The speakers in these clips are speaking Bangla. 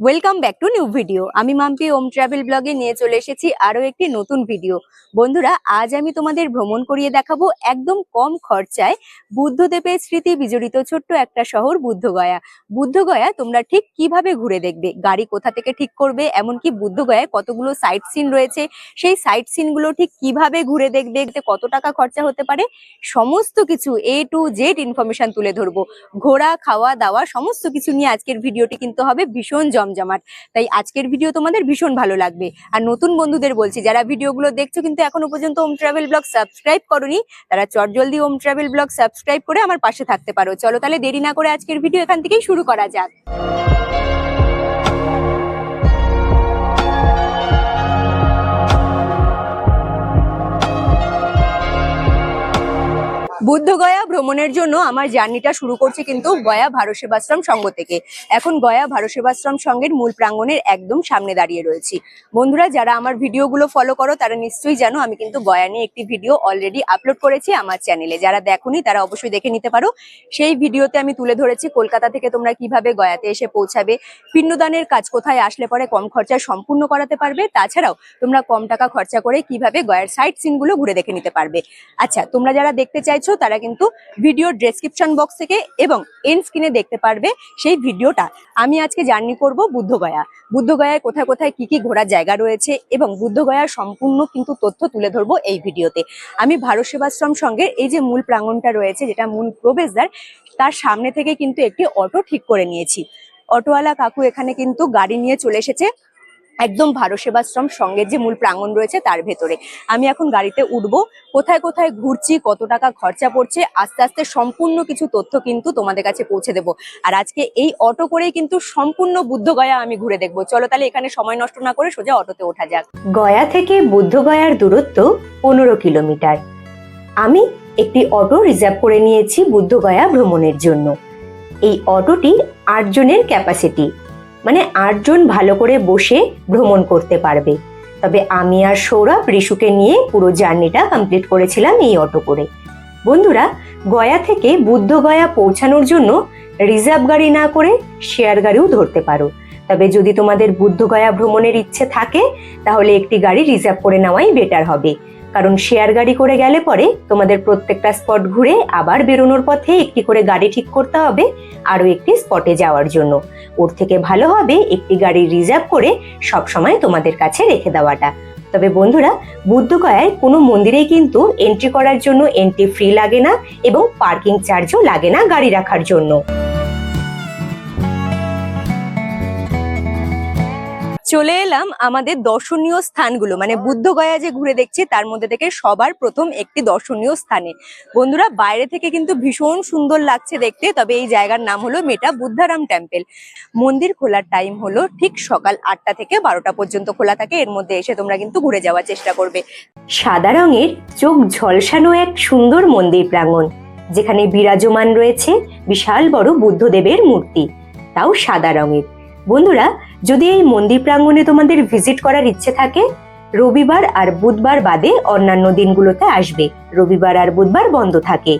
Welcome back to new video আমি মাম্পি ওম ট্রাভেল ব্লগে নিয়ে চলে এসেছি আরও একটি নতুন ভিডিও বন্ধুরা, আজ আমি তোমাদের ভ্রমণ করিয়ে দেখাবো একদম কম খরচায় বুদ্ধদেবের স্মৃতি বিজড়িত ছোট্ট একটা শহর বুদ্ধগয়া। বুদ্ধগয়া তোমরা ঠিক কীভাবে ঘুরে দেখবে? গাড়ি কোথা থেকে ঠিক করবে? এমনকি বুদ্ধগয়ায় কতগুলো সাইট সিন রয়েছে? সেই সাইট সিনগুলো ঠিক কীভাবে ঘুরে দেখবে? কত টাকা খরচা হতে পারে? সমস্ত কিছু এ টু জেড ইনফরমেশন তুলে ধরবো। ঘোরা, খাওয়া, দাওয়া, সমস্ত কিছু নিয়ে আজকের ভিডিওটি কিন্তু হবে ভীষণ জমজমাট তাই আজকের ভিডিও তোমাদের ভীষণ ভালো লাগবে। আর নতুন বন্ধুদের বলছি, যারা ভিডিওগুলো দেখছ কিন্তু এখনও পর্যন্ত ওম ট্রাভেল ব্লগ সাবস্ক্রাইব করনি, তারা চটজলদি ওম ট্রাভেল ব্লগ সাবস্ক্রাইব করে আমার পাশে থাকতে পারো। চলো তাহলে দেরি না করে আজকের ভিডিও এখান থেকেই শুরু করা যাক। বুদ্ধগয়া ভ্রমণের জন্য আমার জার্নিটা শুরু করছি কিন্তু গয়া ভারত সেবাশ্রম সংঘ থেকে। এখন গয়া ভারত সেবাশ্রম সংঘের মূল প্রাঙ্গণের একদম সামনে দাঁড়িয়ে রয়েছি। বন্ধুরা, যারা আমার ভিডিওগুলো ফলো করো, তারা নিশ্চয়ই জানো আমি কিন্তু গয়া নিয়ে একটি ভিডিও অলরেডি আপলোড করেছি আমার চ্যানেলে যারা দেখোনি, তারা অবশ্যই দেখে নিতে পারো। সেই ভিডিওতে আমি তুলে ধরেছি কলকাতা থেকে তোমরা কীভাবে গয়াতে এসে পৌঁছাবে, পিণ্ডদানের কাজ কোথায় আসলে পরে কম খরচায় সম্পূর্ণ করাতে পারবে, তাছাড়াও তোমরা কম টাকা খরচা করে কীভাবে গয়ার সাইট সিনগুলো ঘুরে দেখে নিতে পারবে। আচ্ছা তোমরা যারা দেখতে চাইছো তারা কিন্তু ভিডিও ডেসক্রিপশন বক্স থেকে এবং এন স্ক্রিনে দেখতে পারবে সেই ভিডিওটা আমি আজকে জার্নি করব বুদ্ধগয়া। বুদ্ধগয়ায় কোথায় কোথায় কি কি ঘোরার জায়গা রয়েছে এবং বুদ্ধগয়ার সম্পূর্ণ কিন্তু তথ্য তুলে ধরবো এই ভিডিওতে আমি ভারত সেবাশ্রম সঙ্গে এই যে মূল প্রাঙ্গণটা রয়েছে, যেটা মূল প্রবেশদ্বার, তার সামনে থেকে কিন্তু একটি অটো ঠিক করে নিয়েছি। অটোওয়ালা কাকু এখানে কিন্তু গাড়ি নিয়ে চলে এসেছে। একদম ভারত সেবাশ্রম সঙ্গের যে মূল প্রাঙ্গণ রয়েছে তার ভেতরে। আমি এখন গাড়িতে উঠবো, কোথায় কোথায় ঘুরছি, কত টাকা খরচা পড়ছে, আস্তে আস্তে সম্পূর্ণ কিছু তথ্য কিন্তু তোমাদের কাছে পৌঁছে দেবো। আর আজকে এই অটো করেই কিন্তু সম্পূর্ণ বুদ্ধগয়া আমি ঘুরে দেখব। চলো তাহলে এখানে সময় নষ্ট না করে সোজা অটোতে ওঠা যাক। গয়া থেকে বুদ্ধগয়ার দূরত্ব পনেরো কিলোমিটার। আমি একটি অটো রিজার্ভ করে নিয়েছি বুদ্ধগয়া ভ্রমণের জন্য। এই অটোটির আটজনের ক্যাপাসিটি। মানে আটজন ভালো করে বসে ভ্রমণ করতে পারবে। তবে আমি আর সৌরভ রিশুকে নিয়ে পুরো জার্নিটা কমপ্লিট করেছিলাম এই অটো করে। বন্ধুরা, গয়া থেকে বুদ্ধগয়া পৌঁছানোর জন্য রিজার্ভ গাড়ি না করে শেয়ার গাড়িও ধরতে পারো। তবে যদি তোমাদের বুদ্ধগয়া ভ্রমণের ইচ্ছে থাকে, তাহলে একটি গাড়ি রিজার্ভ করে নেওয়াই বেটার হবে। কারণ শেয়ার গাড়ি করে গেলে পরে তোমাদের প্রত্যেকটা স্পট ঘুরে আবার বেরোনোর পথে একটি করে গাড়ি ঠিক করতে হবে, আরও একটি স্পটে যাওয়ার জন্য। ওর থেকে ভালো হবে একটি গাড়ি রিজার্ভ করে সব সময় তোমাদের কাছে রেখে দেওয়াটা। তবে বন্ধুরা, বুদ্ধগয়ায় কোনো মন্দিরেই কিন্তু এন্ট্রি করার জন্য এন্ট্রি ফ্রি লাগে না এবং পার্কিং চার্জও লাগে না গাড়ি রাখার জন্য। চলে এলাম আমাদের দর্শনীয় স্থানগুলো। মানে বুদ্ধগয়া যে ঘুরে দেখছি, তার মধ্যে থেকে সবার প্রথম একটি দর্শনীয় স্থানে। বন্ধুরা, বাইরে থেকে কিন্তু ভীষণ সুন্দর লাগছে দেখতে, তবে এই জায়গার নাম হলো মেটা বুদ্ধারাম টেম্পল। মন্দির খোলার টাইম হলো ঠিক সকাল আটটা থেকে বারোটা পর্যন্ত খোলা থাকে, এর মধ্যে এসে তোমরা কিন্তু ঘুরে যাওয়ার চেষ্টা করবে। সাদা রঙের চোখ ঝলসানো এক সুন্দর মন্দির প্রাঙ্গণ, যেখানে বিরাজমান রয়েছে বিশাল বড় বুদ্ধদেবের মূর্তি, তাও সাদা রঙের। বন্ধুরা যদি এই মন্দির প্রাঙ্গণে তোমাদের ভিজিট করার ইচ্ছে থাকে, রবিবার আর বুধবার বাদে অন্যান্য দিনগুলোতে আসবে। রবিবার আর বুধবার বন্ধ থাকে।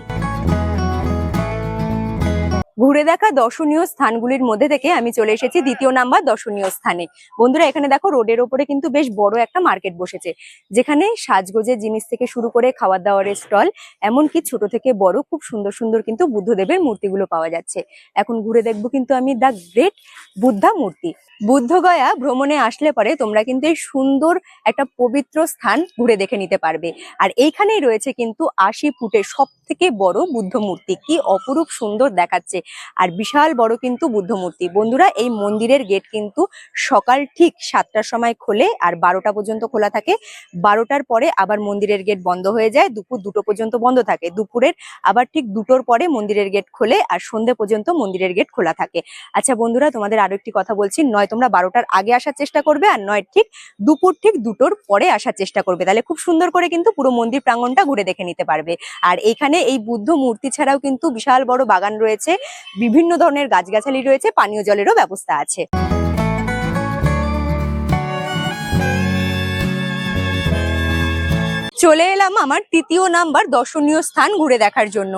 ঘুরে দেখা দর্শনীয় স্থানগুলির মধ্যে থেকে আমি চলে এসেছি দ্বিতীয় নাম্বার দর্শনীয় স্থানে। বন্ধুরা, এখানে দেখো রোডের ওপরে কিন্তু বেশ বড় একটা মার্কেট বসেছে, যেখানে সাজগোজের জিনিস থেকে শুরু করে খাবার দাবারের স্টল, এমনকি ছোট থেকে বড় খুব সুন্দর সুন্দর কিন্তু বুদ্ধদেবের মূর্তিগুলো পাওয়া যাচ্ছে। এখন ঘুরে দেখব কিন্তু আমি দ্য গ্রেট বুদ্ধা মূর্তি। বুদ্ধগয়া ভ্রমণে আসলে পরে তোমরা কিন্তু এই সুন্দর একটা পবিত্র স্থান ঘুরে দেখে নিতে পারবে। আর এইখানেই রয়েছে কিন্তু আশি ফুটের সব থেকে বড় বুদ্ধ মূর্তি। কি অপরূপ সুন্দর দেখাচ্ছে। আর বিশাল বড় কিন্তু বুদ্ধ মূর্তি। বন্ধুরা, এই মন্দিরের গেট কিন্তু সকাল ঠিক সাতটার সময় খোলে আর বারোটা পর্যন্ত খোলা থাকে। বারোটার পরে আবার মন্দিরের গেট বন্ধ হয়ে যায়। দুপুর দুটো পর্যন্ত বন্ধ থাকে। দুপুরের আবার ঠিক দুটোর পরে মন্দিরের গেট খোলে আর সন্ধে পর্যন্ত মন্দিরের গেট খোলা থাকে। আচ্ছা বন্ধুরা, তোমাদের আরও একটি কথা বলছি। নয় তোমরা বারোটার আগে আসার চেষ্টা করবে আর নয় ঠিক দুপুর ঠিক দুটোর পরে আসার চেষ্টা করবে। তাহলে খুব সুন্দর করে কিন্তু পুরো মন্দির প্রাঙ্গনটা ঘুরে দেখে নিতে পারবে। আর এখানে এই বুদ্ধ মূর্তি ছাড়াও কিন্তু বিশাল বড় বাগান রয়েছে। বিভিন্ন ধরনের গাছগাছালি রয়েছে, পানীয় জলেরও ব্যবস্থা আছে। চলে এলাম আমার তৃতীয় নাম্বার দর্শনীয় স্থান ঘুরে দেখার জন্য।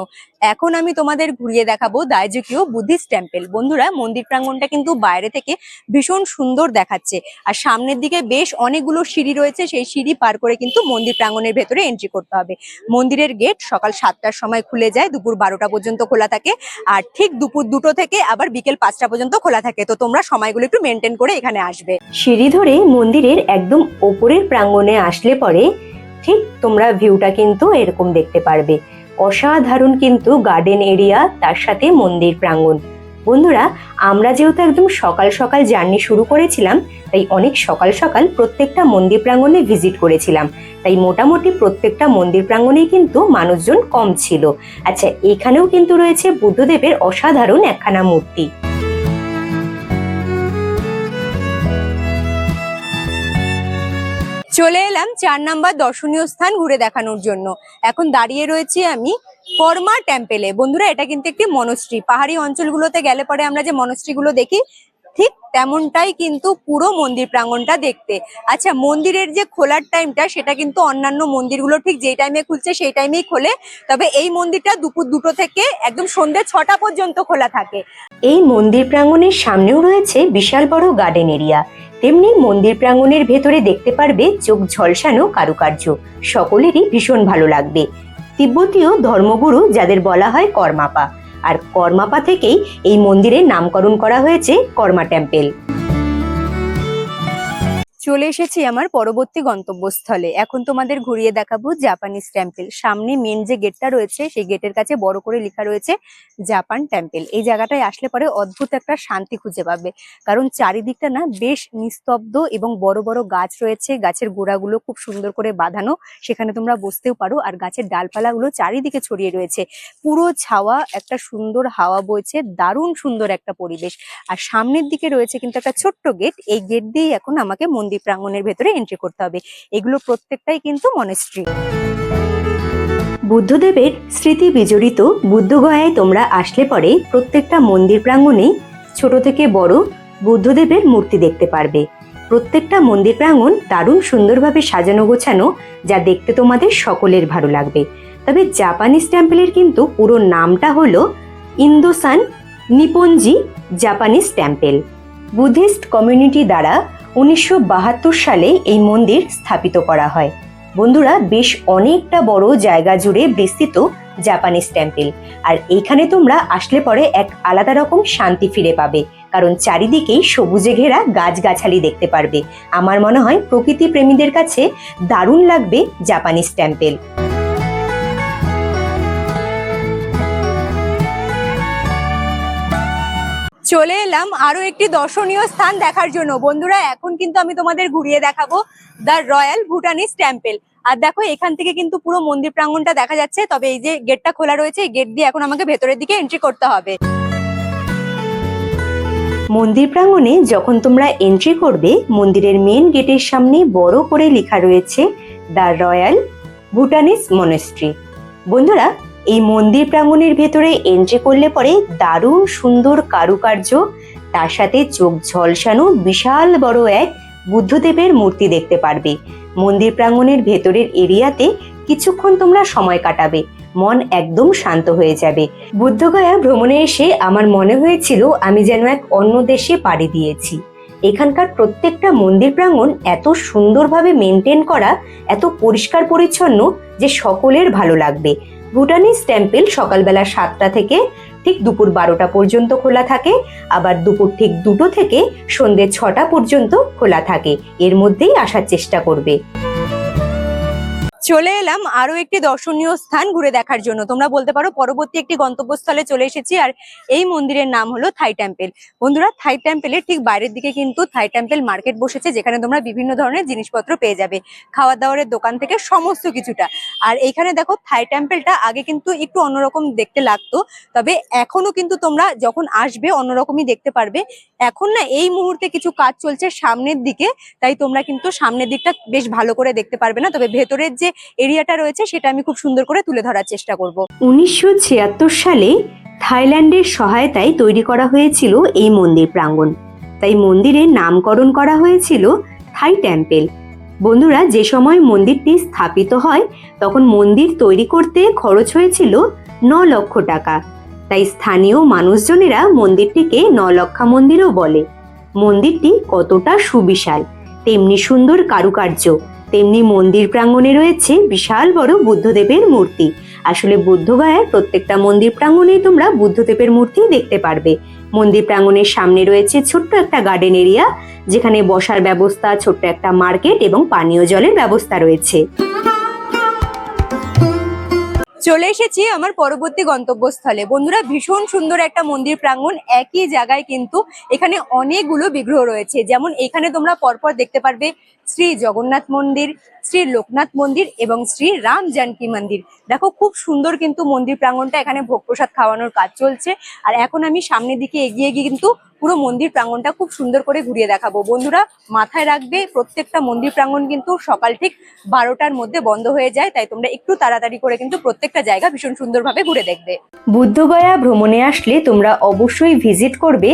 এখন আমি তোমাদের ঘুরিয়ে দেখাবো দায়জকীয় বুদ্ধিস্ট টেম্পল। বন্ধুরা, মন্দির প্রাঙ্গনটা কিন্তু বাইরে থেকে ভীষণ সুন্দর দেখাচ্ছে। আর সামনের দিকে বেশ অনেকগুলো সিঁড়ি রয়েছে, সেই সিঁড়ি পার করে কিন্তু মন্দির প্রাঙ্গনের ভেতরে এন্ট্রি করতে হবে। মন্দিরের গেট সকাল সাতটার সময় খুলে যায়, দুপুর বারোটা পর্যন্ত খোলা থাকে। আর ঠিক দুপুর দুটো থেকে আবার বিকেল পাঁচটা পর্যন্ত খোলা থাকে। তো তোমরা সময়গুলো একটু মেনটেন করে এখানে আসবে। সিঁড়ি ধরে মন্দিরের একদম ওপরের প্রাঙ্গনে আসলে পরে ঠিক তোমরা ভিউটা কিন্তু এরকম দেখতে পারবে। অসাধারণ কিন্তু গার্ডেন এরিয়া তার সাথে মন্দির প্রাঙ্গণ। বন্ধুরা, আমরা যেহেতু একদম সকাল সকাল জার্নি শুরু করেছিলাম, তাই অনেক সকাল সকাল প্রত্যেকটা মন্দির প্রাঙ্গণে ভিজিট করেছিলাম। তাই মোটামুটি প্রত্যেকটা মন্দির প্রাঙ্গণেই কিন্তু মানুষজন কম ছিল। আচ্ছা এখানেও কিন্তু রয়েছে বুদ্ধদেবের অসাধারণ একখানা মূর্তি। চলে এলাম চার নাম্বার দর্শনীয় স্থান ঘুরে দেখানোর জন্য। এখন দাঁড়িয়ে রয়েছি আমি কর্মা টেম্পেলে। বন্ধুরা, এটা কিন্তু একটি মনস্ট্রি পাহাড়ি অঞ্চলগুলোতে গেলে পরে আমরা যে মনস্ট্রিগুলো দেখি, ঠিক তেমনটাই কিন্তু পুরো মন্দির প্রাঙ্গনটা দেখতে। আচ্ছা মন্দিরের যে খোলার টাইমটা সেটা কিন্তু অন্যান্য মন্দিরগুলো ঠিক যেই টাইমে খুলছে, সেই টাইমেই খোলে। তবে এই মন্দিরটা দুপুর দুটো থেকে একদম সন্ধ্যে ছটা পর্যন্ত খোলা থাকে। এই মন্দির প্রাঙ্গণের সামনেও রয়েছে বিশাল বড় গার্ডেন এরিয়া তেমনি মন্দির প্রাঙ্গণের ভেতরে দেখতে পারবে চোখ ঝলসানো কারুকার্য। সকলেরই ভীষণ ভালো লাগবে। তিব্বতীয় ধর্মগুরু যাদের বলা হয় কর্মাপা। আর কর্মাপা থেকেই এই মন্দিরের নামকরণ করা হয়েছে কর্মা টেম্পেল। চলে এসেছি আমার পরবর্তী গন্তব্যস্থলে। এখন তোমাদের ঘুরিয়ে দেখাবো জাপানিজ টেম্পেল সামনে মেন যে গেটটা রয়েছে, সেই গেটের কাছে বড় করে লেখা রয়েছে জাপান টেম্পেল এই জায়গাটায় আসলে পরে অদ্ভুত একটা শান্তি খুঁজে পাবে। কারণ চারিদিকটা না বেশ নিস্তব্ধ এবং বড় বড় গাছ রয়েছে। গাছের গোড়াগুলো খুব সুন্দর করে বাঁধানো। সেখানে তোমরা বসতেও পারো। আর গাছের ডালপালাগুলো চারিদিকে ছড়িয়ে রয়েছে। পুরো ছাওয়া একটা সুন্দর হাওয়া বইছে। দারুণ সুন্দর একটা পরিবেশ। আর সামনের দিকে রয়েছে কিন্তু একটা ছোট্ট গেট এই গেট দিয়েই এখন আমাকে মন্দির প্রাঙ্গণের ভেতরে এন্ট্রি করতে হবে। এগুলো প্রত্যেকটাই কিন্তু মনেস্ট্রি বুদ্ধদেবের স্মৃতি বিজড়িত বুদ্ধগয়ায় তোমরা আসলে পরে প্রত্যেকটা মন্দির প্রাঙ্গণেই ছোট থেকে বড় বুদ্ধদেবের মূর্তি দেখতে পারবে। প্রত্যেকটা মন্দির প্রাঙ্গণ দারুণ সুন্দরভাবে সাজানো গোছানো, যা দেখতে তোমাদের সকলের ভালো লাগবে। তবে জাপানিজ টেম্পলের কিন্তু পুরো নামটা হলো Indosan Nipponji Japanese temple Buddhist community দ্বারা উনিশশো বাহাত্তর সালে এই মন্দির স্থাপিত করা হয়। বন্ধুরা, বেশ অনেকটা বড় জায়গা জুড়ে বিস্তৃত জাপানিজ টেম্পল। আর এইখানে তোমরা আসলে পরে এক আলাদা রকম শান্তি ফিরে পাবে। কারণ চারিদিকেই সবুজে ঘেরা গাছগাছালি দেখতে পারবে। আমার মনে হয় প্রকৃতি প্রেমীদের কাছে দারুণ লাগবে জাপানিজ টেম্পল। চলে এলাম। আরও একটি দর্শনীয় স্থান দেখার জন্য। বন্ধুরা, এখন কিন্তু আমি তোমাদের ঘুরিয়ে দেখাবো দ্য রয়্যাল ভুটানিস টেম্পেল আর দেখো, এখান থেকে কিন্তু পুরো মন্দির প্রাঙ্গনটা দেখা যাচ্ছে। তবে এই যে গেটটা খোলা রয়েছে, এই গেট দিয়ে এখন আমাকে ভেতরের দিকে এন্ট্রি করতে হবে। মন্দির প্রাঙ্গণে যখন তোমরা এন্ট্রি করবে, মন্দিরের মেন গেটের সামনে বড় করে লেখা রয়েছে দ্য রয়্যাল ভুটানিস মনেস্ট্রি বন্ধুরা এই মন্দির প্রাঙ্গণের ভেতরে এন্ট্রি করলে পরে দারুণ সুন্দর কারুকার্য, তার সাথে চোখ ঝলসানো বিশাল বড় এক বুদ্ধদেবের মূর্তি দেখতে পারবে। মন্দির প্রাঙ্গণের ভেতরের এরিয়াতে কিছুক্ষণ তোমরা সময় কাটাবে, মন একদম শান্ত হয়ে যাবে। বুদ্ধগয়া ভ্রমণে এসে আমার মনে হয়েছিল আমি যেন এক অন্য দেশে পাড়ি দিয়েছি। এখানকার প্রত্যেকটা মন্দির প্রাঙ্গণ এত সুন্দরভাবে মেনটেন করা, এত পরিষ্কার পরিচ্ছন্ন যে সকলের ভালো লাগবে। ভুটানিস টেম্পল সকালবেলা সাতটা থেকে ঠিক দুপুর বারোটা পর্যন্ত খোলা থাকে। আবার দুপুর ঠিক দুটো থেকে সন্ধ্যে ছটা পর্যন্ত খোলা থাকে। এর মধ্যেই আসার চেষ্টা করবে। চলে এলাম আরও একটি দর্শনীয় স্থান ঘুরে দেখার জন্য। তোমরা বলতে পারো, পরবর্তী একটি গন্তব্যস্থলে চলে এসেছি আর এই মন্দিরের নাম হলো থাই টেম্পেল। বন্ধুরা, থাই টেম্পলের ঠিক বাইরের দিকে কিন্তু থাই টেম্পেল মার্কেট বসেছে, যেখানে তোমরা বিভিন্ন ধরনের জিনিসপত্র পেয়ে যাবে। খাওয়া দাওয়ারের দোকান থেকে সমস্ত কিছুটা। আর এইখানে দেখো, থাই টেম্পলটা আগে কিন্তু একটু অন্যরকম দেখতে লাগতো, তবে এখনও কিন্তু তোমরা যখন আসবে অন্যরকমই দেখতে পারবে। এখন না, এই মুহূর্তে কিছু কাজ চলছে সামনের দিকে, তাই তোমরা কিন্তু সামনের দিকটা বেশ ভালো করে দেখতে পারবে না। তবে ভেতরের যে এরিয়াটা রয়েছে, সেটা আমি খুব সুন্দর করে তুলে ধরার চেষ্টা করব। উনিশশো ছিয়াত্তর সালে থাইল্যান্ডের সহায়তায় তৈরি করা হয়েছিল এই মন্দির প্রাঙ্গণ। তাই মন্দিরের নামকরণ করা হয়েছিল থাই টেম্পল। বন্ধুরা, যে সময় মন্দিরটি স্থাপিত হয়, তখন মন্দির তৈরি করতে খরচ হয়েছিল ন লক্ষ টাকা। তাই স্থানীয় মানুষজনেরা মন্দিরটিকে ন নলক্ষা মন্দিরও বলে। মন্দিরটি কতটা সুবিশাল, তেমনি সুন্দর কারুকার্য। তেমনি মন্দির প্রাঙ্গণে রয়েছে বিশাল বড় বুদ্ধদেবের মূর্তি। আসলে বুদ্ধগয়ার প্রত্যেকটা মন্দির প্রাঙ্গণেই তোমরা বুদ্ধদেবের মূর্তি দেখতে পারবে। মন্দির প্রাঙ্গণের সামনে রয়েছে ছোট্ট একটা গার্ডেন এরিয়া যেখানে বসার ব্যবস্থা, ছোট্ট একটা মার্কেট এবং পানীয় জলের ব্যবস্থা রয়েছে। চলে এসেছি আমার পরবর্তী গন্তব্যস্থলে। বন্ধুরা, ভীষণ সুন্দর একটা মন্দির প্রাঙ্গণ, একই জায়গায় কিন্তু এখানে অনেকগুলো বিগ্রহ রয়েছে। যেমন এখানে তোমরা পরপর দেখতে পারবে শ্রী জগন্নাথ মন্দির, শ্রী লোকনাথ মন্দির এবং শ্রী রাম জানকী মন্দির। দেখো, খুব সুন্দর কিন্তু মন্দির প্রাঙ্গণটা এখানে ভোগ প্রসাদ খাওয়ানোর কাজ চলছে। আর এখন আমি সামনের দিকে এগিয়ে গিয়ে কিন্তু পুরো মন্দির প্রাঙ্গণটা খুব সুন্দর করে ঘুরিয়ে দেখাবো। বন্ধুরা, মাথায় রাখবে, প্রত্যেকটা মন্দির প্রাঙ্গণ কিন্তু সকাল ঠিক বারোটার মধ্যে বন্ধ হয়ে যায়, তাই তোমরা একটু তাড়াতাড়ি করে কিন্তু প্রত্যেকটা জায়গা ভীষণ সুন্দরভাবে ঘুরে দেখবে। বুদ্ধগয়া ভ্রমণে আসলে তোমরা অবশ্যই ভিজিট করবে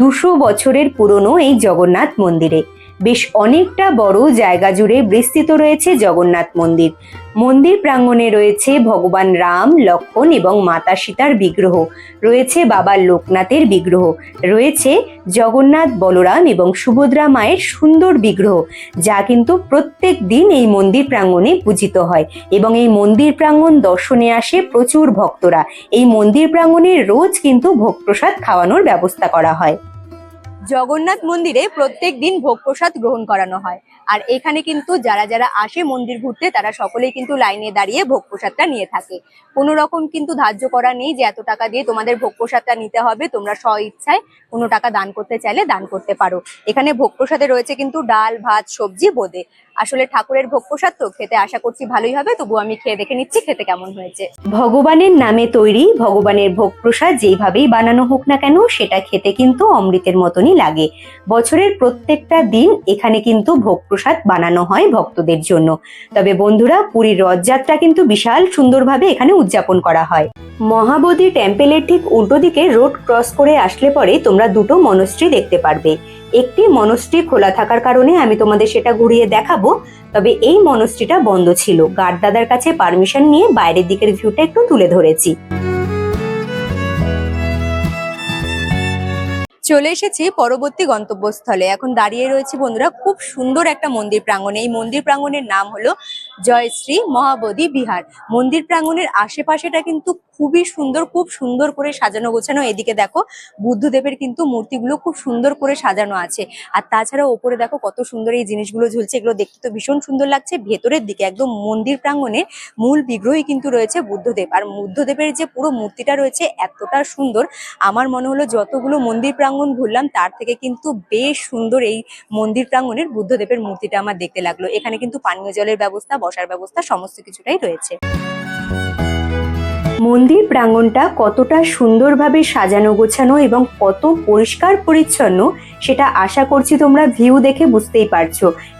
দুশো বছরের পুরনো এই জগন্নাথ মন্দিরে। বেশ অনেকটা বড় জায়গা জুড়ে বিস্তৃত রয়েছে জগন্নাথ মন্দির। মন্দির প্রাঙ্গণে রয়েছে ভগবান রাম লক্ষ্মণ এবং মাতা সীতার বিগ্রহ। রয়েছে বাবা লোকনাথের বিগ্রহ। রয়েছে জগন্নাথ বলরাম এবং সুভদ্রা মায়ের সুন্দর বিগ্রহ, যা কিন্তু প্রত্যেক দিন এই মন্দির প্রাঙ্গণে পূজিত হয় এবং এই মন্দির প্রাঙ্গণ দর্শনে আসে প্রচুর ভক্তরা। এই মন্দির প্রাঙ্গণে রোজ কিন্তু ভোগ প্রসাদ খাওয়ানোর ব্যবস্থা করা হয়। জগন্নাথ মন্দিরে প্রত্যেক দিন ভোগ প্রসাদ গ্রহণ করানো হয়। আর এখানে কিন্তু যারা যারা আসে মন্দির ঘুরতে, তারা সকলেই কিন্তু লাইনে দাঁড়িয়ে ভোগ প্রসাদটা নিয়ে থাকে। কোনো রকম কিন্তু ধার্য করা নেই যে, এত টাকা দিয়ে তোমাদের ভোগ প্রসাদটা নিতে হবে, তোমরা স্ব ইচ্ছায় কোনো টাকা দান করতে চাইলে দান করতে পারো। এখানে ভোগ প্রসাদে রয়েছে কিন্তু ডাল, ভাত, সবজি, বোঁদে। আসলে ঠাকুরের ভোগ প্রসাদ তো খেতে আশা করছি ভালোই হবে তবু আমি খেয়ে দেখে নিচ্ছি খেতে কেমন হয়েছে। ভগবানের নামে তৈরি ভগবানের ভোগ প্রসাদ যেইভাবেই বানানো হোক না কেন, সেটা খেতে কিন্তু অমৃতের মতনই লাগে। বছরের প্রত্যেকটা দিন এখানে কিন্তু ভোগ প্রসাদ বানানো হয় ভক্তদের জন্য। তবে বন্ধুরা, পুরীর রথযাত্রা কিন্তু বিশাল সুন্দরভাবে এখানে উদযাপন করা হয়। মহাবোধি টেম্পেলের ঠিক উল্টো দিকে রোড ক্রস করে আসলে পরে তোমরা দুটো মনস্ট্রি দেখতে পারবে। একটি মনস্ট্রি খোলা থাকার কারণে আমি তোমাদের সেটা ঘুরিয়ে দেখাবো। তবে এই মনস্ট্রিটা বন্ধ ছিল। গার্ড দাদার কাছে পারমিশন নিয়ে বাইরের দিকের ভিউটা একটু তুলে ধরেছি। চলে এসেছি পরবর্তী গন্তব্যস্থলে। এখন দাঁড়িয়ে রয়েছে বন্ধুরা, খুব সুন্দর একটা মন্দির প্রাঙ্গণে। এই মন্দির প্রাঙ্গণের নাম হলো জয়শ্রী মহাবোধি বিহার। মন্দির প্রাঙ্গণের আশেপাশেটা কিন্তু খুবই সুন্দর, খুব সুন্দর করে সাজানো গোছানো। এদিকে দেখো, বুদ্ধদেবের কিন্তু মূর্তিগুলো খুব সুন্দর করে সাজানো আছে। আর তাছাড়া ওপরে দেখো, কত সুন্দর এই জিনিসগুলো ঝুলছে। এগুলো দেখতে তো ভীষণ সুন্দর লাগছে। ভেতরের দিকে একদম মন্দির প্রাঙ্গণে মূল বিগ্রহই কিন্তু রয়েছে বুদ্ধদেব। আর বুদ্ধদেবের যে পুরো মূর্তিটা রয়েছে এতটা সুন্দর, আমার মনে হলো যতগুলো মন্দির প্রাঙ্গণ ঘুরলাম, তার থেকে কিন্তু বেশ সুন্দর এই মন্দির প্রাঙ্গণের বুদ্ধদেবের মূর্তিটা আমার দেখতে লাগল। এখানে কিন্তু পানীয় জলের ব্যবস্থা বসার ব্যবস্থা সমস্ত কিছুটাই রয়েছে। মন্দির প্রাঙ্গণটা কতটা সুন্দরভাবে সাজানো, গোছানো এবং কত পরিষ্কার পরিচ্ছন্ন সেটা আশা করছি তোমরা ভিউ দেখে বুঝতেই পারছ।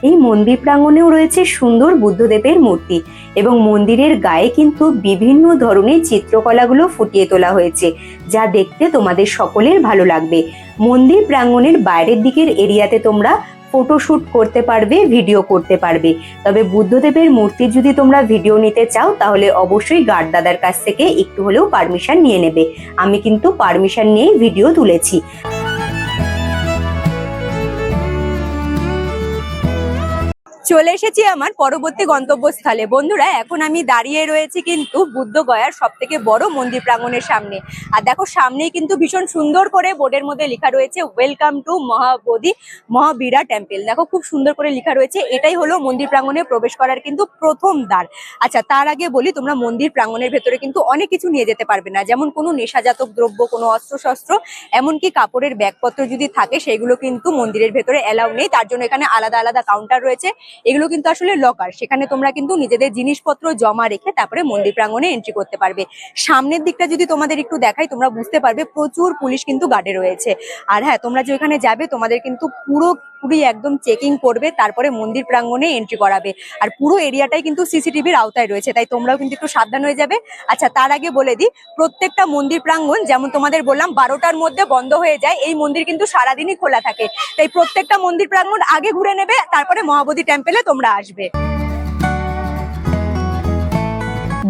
এই মন্দির প্রাঙ্গণেও রয়েছে সুন্দর বুদ্ধদেবের মূর্তি এবং মন্দিরের গায়ে কিন্তু বিভিন্ন ধরনের চিত্রকলাগুলো ফুটিয়ে তোলা হয়েছে, যা দেখতে তোমাদের সকলের ভালো লাগবে। মন্দির প্রাঙ্গণের বাইরের দিকের এরিয়াতে তোমরা ফটোশুট করতে পারবে ভিডিও করতে পারবে। তবে বুদ্ধদেবের মূর্তি যদি তোমরা ভিডিও নিতে চাও, তাহলে অবশ্যই গার্ড দাদার কাছ থেকে একটু হলেও পারমিশন নিয়ে নেবে। আমি কিন্তু পারমিশন নিয়েই ভিডিও তুলেছি। চলে এসেছি আমার পরবর্তী গন্তব্যস্থলে। বন্ধুরা, এখন আমি দাঁড়িয়ে রয়েছি কিন্তু বুদ্ধ গয়ার সব থেকে বড় মন্দির প্রাঙ্গণের সামনে। আর দেখো, সামনেই কিন্তু ভীষণ সুন্দর করে বোর্ডের মধ্যে লেখা রয়েছে welcome to Mahabodhi Mahavira temple দেখো, খুব সুন্দর করে লেখা রয়েছে, এটাই হলো মন্দির প্রাঙ্গণে প্রবেশ করার কিন্তু প্রথম দ্বার। আচ্ছা তার আগে বলি, তোমরা মন্দির প্রাঙ্গণের ভেতরে কিন্তু অনেক কিছু নিয়ে যেতে পারবে না। যেমন কোনো নেশাজাতক দ্রব্য, কোনো অস্ত্রশস্ত্র, এমনকি কাপড়ের ব্যাগপত্র যদি থাকে, সেগুলো কিন্তু মন্দিরের ভেতরে অ্যালাউ নেই। তার জন্য এখানে আলাদা আলাদা কাউন্টার রয়েছে। এগুলো কিন্তু আসলে লকার সেখানে তোমরা কিন্তু নিজেদের জিনিসপত্র জমা রেখে তারপরে মন্দির প্রাঙ্গণে এন্ট্রি করতে পারবে। সামনের দিকটা যদি তোমাদের একটু দেখাই, তোমরা বুঝতে পারবে প্রচুর পুলিশ কিন্তু গার্ডে রয়েছে। আর হ্যাঁ তোমরা যে ওখানে যাবে, তোমাদের কিন্তু পুরো পুরি একদম চেকিং করবে, তারপরে মন্দির প্রাঙ্গণে এন্ট্রি করাবে। আর পুরো এরিয়াটাই কিন্তু সিসিটিভির আওতায় রয়েছে, তাই তোমরাও কিন্তু একটু সাবধান হয়ে যাবে। আচ্ছা তার আগে বলে দিই, প্রত্যেকটা মন্দির প্রাঙ্গণ, যেমন তোমাদের বললাম, বারোটার মধ্যে বন্ধ হয়ে যায়, এই মন্দির কিন্তু সারাদিনই খোলা থাকে। তাই প্রত্যেকটা মন্দির প্রাঙ্গণ আগে ঘুরে নেবে, তারপরে মহাবোধি টেম্পল পেলে তোমরা আসবে।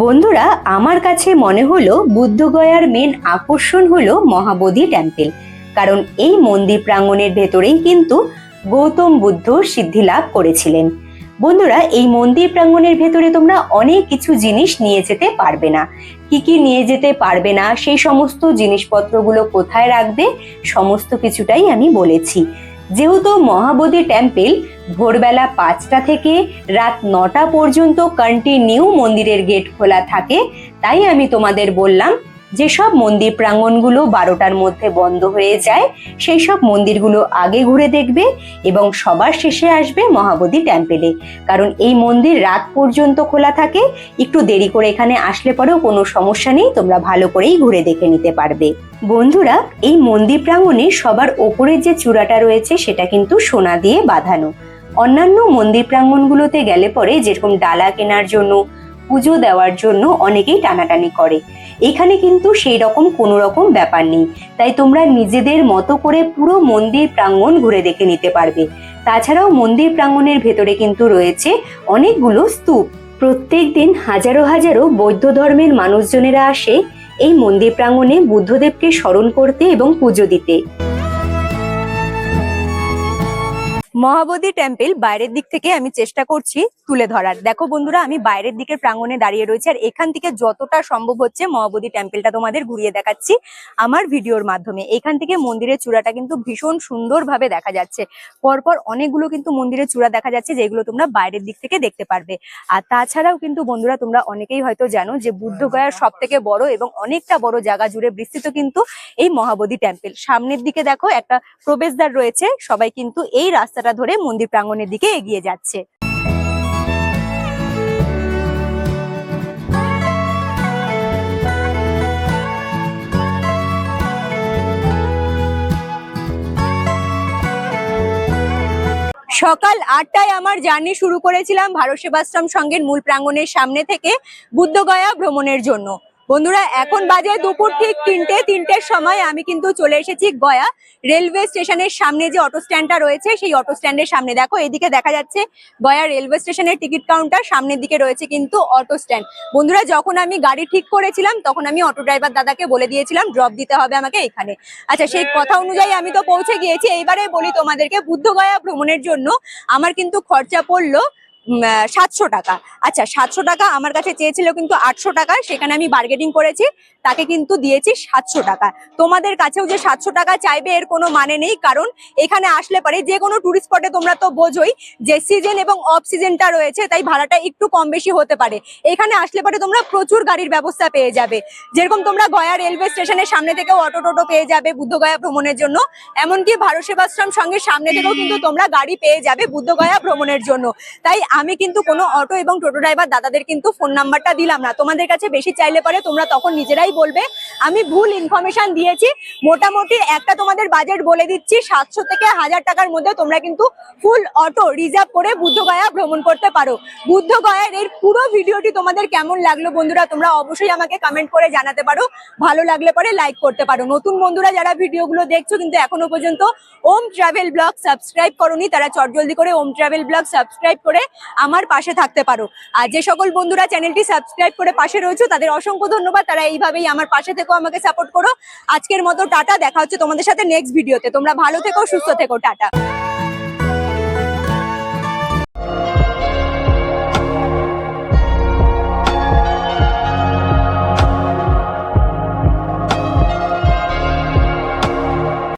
বন্ধুরা, আমার কাছে মনে হলো বুদ্ধগয়ার মেন আকর্ষণ হলো মহাবোধি টেম্পল কারণ এই মন্দির প্রাঙ্গণের ভেতরেই কিন্তু গৌতম বুদ্ধ সিদ্ধি লাভ করেছিলেন। বন্ধুরা, এই মন্দির প্রাঙ্গণের ভেতরে তোমরা অনেক কিছু জিনিস নিয়ে যেতে পারবে না। কি কি নিয়ে যেতে পারবে না, সেই সমস্ত জিনিসপত্রগুলো কোথায় রাখবে, সমস্ত কিছুটাই আমি বলেছি। যেহেতু মহাবোধি টেম্পল ভোরবেলা পাঁচটা থেকে রাত নটা পর্যন্ত কন্টিনিউ মন্দিরের গেট খোলা থাকে, তাই আমি তোমাদের বললাম যেসব মন্দির প্রাঙ্গণগুলো বারোটার মধ্যে বন্ধ হয়ে যায় সেই সব মন্দিরগুলো আগে ঘুরে দেখবে এবং সবার শেষে আসবে মহাবোধি টেম্পেলে কারণ এই মন্দির রাত পর্যন্ত খোলা থাকে, একটু দেরি করে এখানে আসলে পরেও কোনো সমস্যা নেই, তোমরা ভালো করেই ঘুরে দেখে নিতে পারবে। বন্ধুরা, এই মন্দির প্রাঙ্গণে সবার ওপরের যে চূড়াটা রয়েছে, সেটা কিন্তু সোনা দিয়ে বাঁধানো। অন্যান্য মন্দির প্রাঙ্গণগুলোতে গেলে পরে যেরকম ডালা কেনার জন্য, পুজো দেওয়ার জন্য অনেকেই টানাটানি করে। এখানে কিন্তু সেই রকম কোনো রকম ব্যাপার নেই। তাই তোমরা নিজেদের মতো করে পুরো মন্দির প্রাঙ্গণ ঘুরে দেখে নিতে পারবে। তাছাড়াও মন্দির প্রাঙ্গণের ভেতরে কিন্তু রয়েছে অনেকগুলো স্তূপ। প্রত্যেক দিন হাজারো হাজারো বৌদ্ধ ধর্মের মানুষজনেরা আসে এই মন্দির প্রাঙ্গণে বুদ্ধদেবকে স্মরণ করতে এবং পুজো দিতে। মহাবোধি টেম্পল বাইরের দিক থেকে আমি চেষ্টা করছি তুলে ধরার। দেখো বন্ধুরা, আমি বাইরের দিকের প্রাঙ্গণে দাঁড়িয়ে রয়েছি আর এখান থেকে যতটা সম্ভব হচ্ছে মহাবোধি টেম্পলটা তোমাদের ঘুরিয়ে দেখাচ্ছি আমার ভিডিওর মাধ্যমে। এখান থেকে মন্দিরের চূড়াটা কিন্তু ভীষণ সুন্দরভাবে দেখা যাচ্ছে। পরপর অনেকগুলো কিন্তু মন্দিরের চূড়া দেখা যাচ্ছে যেগুলো তোমরা বাইরের দিক থেকে দেখতে পারবে। আর তাছাড়াও কিন্তু বন্ধুরা, তোমরা অনেকেই হয়তো জানো যে বুদ্ধগয়ার সব থেকে বড় এবং অনেকটা বড় জায়গা জুড়ে বিস্তৃত কিন্তু এই মহাবোধি টেম্পল সামনের দিকে দেখো একটা প্রবেশদ্বার রয়েছে, সবাই কিন্তু এই রাস্তাটা ধরে মন্দির প্রাঙ্গণের দিকে এগিয়ে যাচ্ছে। সকাল আটটায় আমার জার্নি শুরু করেছিলাম ভারত সেবাশ্রম সংঘের মূল প্রাঙ্গণের সামনে থেকে বুদ্ধগয়া ভ্রমণের জন্য। বন্ধুরা, এখন বাজে দুপুর ঠিক তিনটে, তিনটের সময় আমি কিন্তু চলে এসেছি গয়া রেলওয়ে স্টেশনের সামনে যে অটো স্ট্যান্ডটা রয়েছে, সেই অটো স্ট্যান্ডের সামনে। দেখো, এদিকে দেখা যাচ্ছে গয়া রেলওয়ে স্টেশনের টিকিট কাউন্টার, সামনের দিকে রয়েছে কিন্তু অটো স্ট্যান্ড। বন্ধুরা, যখন আমি গাড়ি ঠিক করেছিলাম, তখন আমি অটো ড্রাইভার দাদাকে বলে দিয়েছিলাম, ড্রপ দিতে হবে আমাকে এখানে। আচ্ছা সেই কথা অনুযায়ী আমি তো পৌঁছে গিয়েছি। এইবারে বলি তোমাদেরকে, বুদ্ধগয়া ভ্রমণের জন্য আমার কিন্তু খরচা পড়ল সাতশো টাকা। আচ্ছা সাতশো টাকা আমার কাছে চেয়েছিল কিন্তু আটশো টাকা, সেখানে আমি বার্গেনিং করেছি, তাকে কিন্তু দিয়েছি সাতশো টাকা। তোমাদের কাছেও যে সাতশো টাকা চাইবে এর কোনো মানে নেই, কারণ এখানে আসলে পারে যে কোনো টুরিস্ট স্পটে তোমরা তো বোঝোই যে সিজন এবং অফ সিজনটা রয়েছে, তাই ভাড়াটা একটু কম বেশি হতে পারে। এখানে আসলে পারে তোমরা প্রচুর গাড়ির ব্যবস্থা পেয়ে যাবে। যেরকম তোমরা গয়া রেলওয়ে স্টেশনের সামনে থেকেও অটো টোটো পেয়ে যাবে বুদ্ধগয়া ভ্রমণের জন্য, এমনকি ভারত সেবাশ্রম সঙ্গে সামনে থেকেও কিন্তু তোমরা গাড়ি পেয়ে যাবে বুদ্ধগয়া ভ্রমণের জন্য। তাই আমি কিন্তু কোনো অটো এবং টোটো ড্রাইভার দাদাদের কিন্তু ফোন নাম্বারটা দিলাম না। তোমাদের কাছে বেশি চাইলে পরে তোমরা তখন নিজেরাই বলবে। আমি ভুল ইনফরমেশন দিয়েছি। মোটামুটি একটা তোমাদের বাজেট বলে দিচ্ছি। সাতশো থেকে হাজার টাকার মধ্যে তোমরা কিন্তু ফুল অটো রিজার্ভ করে বুদ্ধগয়া ভ্রমণ করতে পারো। বুদ্ধগয়ার এর পুরো ভিডিওটি তোমাদের কেমন লাগল বন্ধুরা, তোমরা অবশ্যই আমাকে কমেন্ট করে জানাতে পারো। ভালো লাগলে পরে লাইক করতে পারো। নতুন বন্ধুরা যারা ভিডিওগুলো দেখছ কিন্তু এখনও পর্যন্ত ওম ট্রাভেল ব্লগ সাবস্ক্রাইব করনি, তারা চটজলদি করে ওম ট্রাভেল ব্লগ সাবস্ক্রাইব করে আমার পাশে থাকতে পারো। আর যে সকল বন্ধুরা চ্যানেলটি সাবস্ক্রাইব করে পাশে রয়েছো, তাদের অসংখ্য ধন্যবাদ। তারা এইভাবেই আমার পাশে থেকেও আমাকে সাপোর্ট করো। আজকের মতো টাটা, দেখা হচ্ছে তোমাদের সাথে নেক্সট ভিডিওতে তোমরা ভালো থেকো, সুস্থ থেকো, টাটা।